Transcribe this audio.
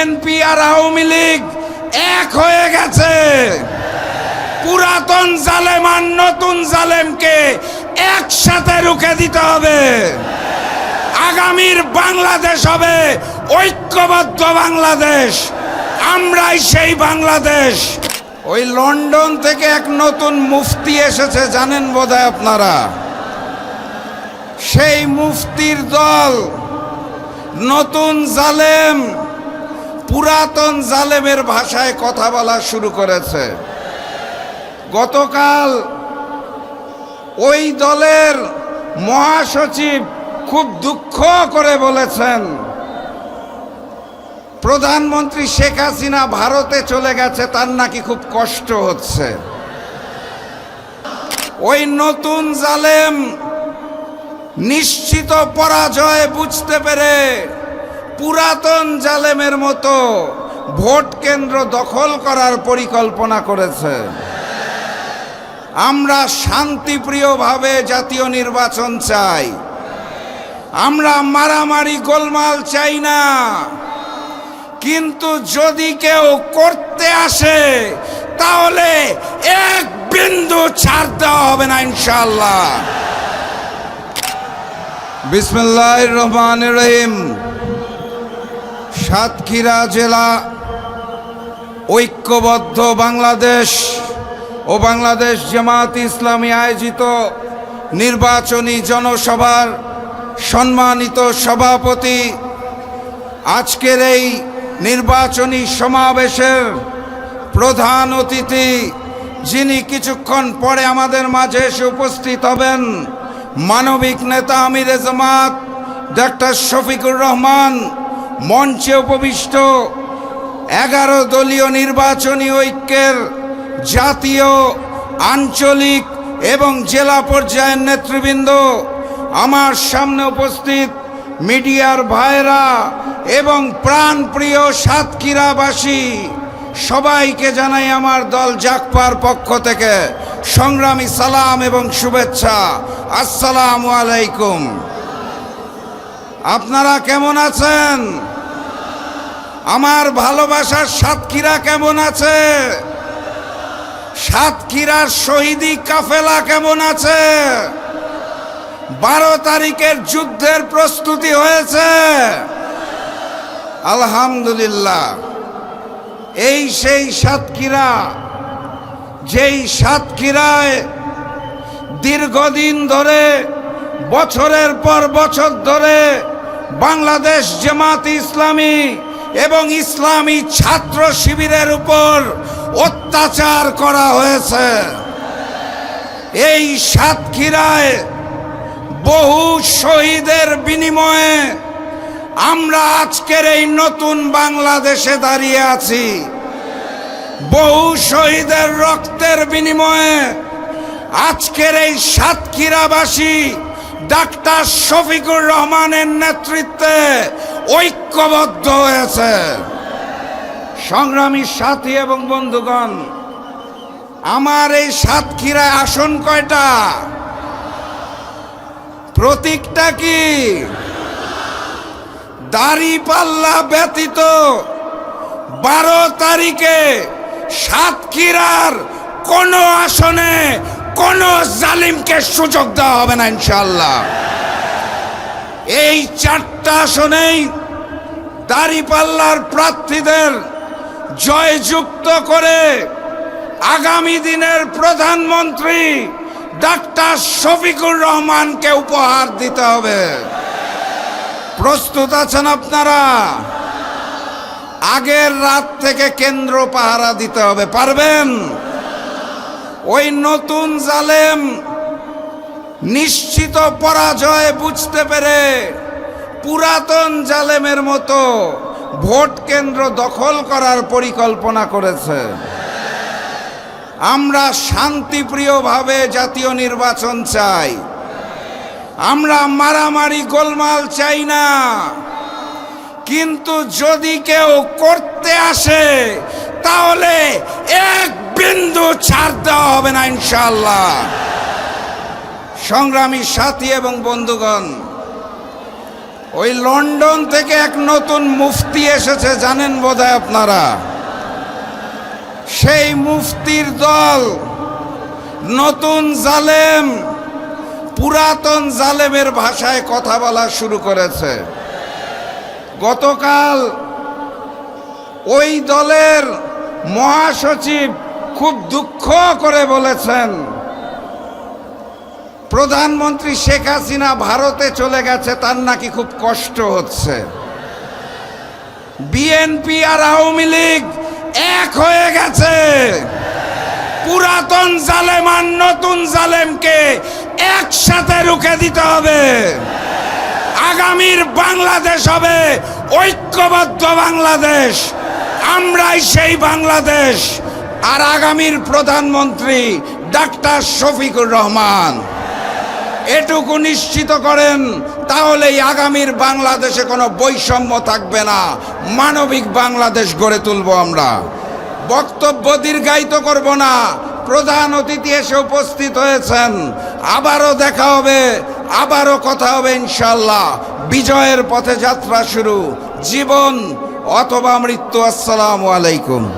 BNP আর আওয়ামী লীগ এক হয়ে গেছে। পুরাতন জালেম আর নতুন জালেমকে একসাথে রুখে দিতে হবে। আগামীর বাংলাদেশ হবে ঐক্যবদ্ধ বাংলাদেশ। আমরাই সেই বাংলাদেশ। ওই লন্ডন থেকে এক নতুন মুফতি এসেছে, জানেন বোধহয় আপনারা? সেই মুফতির দল নতুন জালেম পুরাতন জালেমের ভাষায় কথা বলা শুরু করেছে। গতকাল ওই দলের মহাসচিব খুব দুঃখ করে বলেছেন, প্রধানমন্ত্রী শেখ হাসিনা ভারতে চলে গেছে, তার নাকি খুব কষ্ট হচ্ছে। ওই নতুন জালেম নিশ্চিত পরাজয় বুঝতে পেরে পুরাতন জালেমের মতো ভোট কেন্দ্র দখল করার পরিকল্পনা করেছে। আমরা শান্তিপ্রিয়ভাবে জাতীয় নির্বাচন চাই। আমরা মারামারি গোলমাল চাই না। কিন্তু যদি কেউ করতে আসে, তাহলে এক বিন্দু ছাড় দেওয়া হবে না ইনশাল্লাহ বিসমুল্লাহ রহমান রহিম। সাতক্ষীরা জেলা ঐক্যবদ্ধ বাংলাদেশ ও বাংলাদেশ জামাত ইসলামী আয়োজিত নির্বাচনী জনসভার সম্মানিত সভাপতি। আজকের এই নির্বাচনী সমাবেশের প্রধান অতিথি যিনি কিছুক্ষণ পরে আমাদের মাঝে এসে উপস্থিত হবেন মানবিক নেতা আমিরে জামাত, ডাক্তার শফিকুর রহমান মঞ্চে উপবিষ্ট এগারো দলীয় নির্বাচনী ঐক্যের জাতীয়, আঞ্চলিক এবং জেলা পর্যায়ের নেতৃবৃন্দ, আমার সামনে উপস্থিত মিডিয়ার ভাইরা এবং প্রাণপ্রিয় সাতক্ষীরাবাসী, সবাইকে জানাই আমার দল জাকপার পক্ষ থেকে সংগ্রামী সালাম এবং শুভেচ্ছা। আসসালামু আলাইকুম। আপনারা কেমন আছেন? আমার ভালোবাসার সাতক্ষীরা কেমন আছে? সাতক্ষীরার শহীদি কাফেলা কেমন আছে? বারো তারিখের যুদ্ধের প্রস্তুতি হয়েছে। আলহামদুলিল্লাহ। এই সেই সাতক্ষীরা, যেই সাতক্ষীরায় দীর্ঘদিন ধরে, বছরের পর বছর ধরে বাংলাদেশ জামাত ইসলামী এবং ইসলামী ছাত্র শিবিরের উপর অত্যাচার করা হয়েছে। এই সাতক্ষীরায় বহু শহীদের বিনিময়ে আমরা আজকের এই নতুন বাংলাদেশে দাঁড়িয়ে আছি। বহু শহীদের রক্তের বিনিময়ে আজকের এই সাতক্ষীরাবাসী ডাক্তার শফিকুর রহমানের নেতৃত্বে ঐক্যবদ্ধ হয়েছে। সংগ্রামী সাথী এবং বন্ধুগণ, আমার এই সাতক্ষীরায় আসন কয়টা? প্রতীকটা কি? দাড়ি পাল্লা ব্যতীত বারো তারিখে সাতক্ষীরার কোন আসনে কোন জালিমকে সুযোগ দেওয়া হবে না ইনশাল্লাহ এই চারটা আসনেই দাড়িপাল্লার প্রার্থীদের জয়যুক্ত করে আগামী দিনের প্রধানমন্ত্রী ডাক্তার শফিকুর রহমানকে উপহার দিতে হবে। প্রস্তুত আছেন আপনারা? আগের রাত থেকে কেন্দ্র পাহারা দিতে হবে, পারবেন? ওই নতুন জালেম নিশ্চিত পরাজয় বুঝতে পেরে পুরাতন জালেমের মতো ভোট কেন্দ্র দখল করার পরিকল্পনা করেছে। আমরা শান্তিপ্রিয়ভাবে জাতীয় নির্বাচন চাই। আমরা মারামারি গোলমাল চাই না। কিন্তু যদি কেউ করতে আসে, তাহলে এক বিন্দু ছাড় দেওয়া হবে না ইনশাল্লাহ সংগ্রামী সাথী এবং বন্ধুগণ ওই লন্ডন থেকে এক নতুন মুফতি এসেছে, জানেন বোধহয় আপনারা? সেই মুফতির দল নতুন জালেম, পুরাতন জালেমের ভাষায় কথা বলা শুরু করেছে। গতকাল ওই দলের মহাসচিব খুব দুঃখ করে বলেছেন প্রধানমন্ত্রী শেখ হাসিনা ভারতে চলে গেছে, তার নাকি খুব কষ্ট হচ্ছে। বিএনপি আর আওয়ামী লীগ এক হয়ে গেছে। পুরাতন জালেম আর নতুন জালেমকে একসাথে রুখে দিতে হবে। আগামীর বাংলাদেশ হবে ঐক্যবদ্ধ বাংলাদেশ। আমরাই সেই বাংলাদেশ। আর আগামীর প্রধানমন্ত্রী ডাক্তার শফিকুর রহমান। এটুকু নিশ্চিত করেন, তাহলেই আগামীর বাংলাদেশে কোনো বৈষম্য থাকবে না। মানবিক বাংলাদেশ গড়ে তুলব আমরা। বক্তব্য দীর্ঘায়িত করব না। প্রধান অতিথি এসে উপস্থিত হয়েছেন। আবারও দেখা হবে, আবারও কথা হবে ইনশাল্লাহ বিজয়ের পথে যাত্রা শুরু। জীবন অথবা মৃত্যু, আসসালামু আলাইকুম।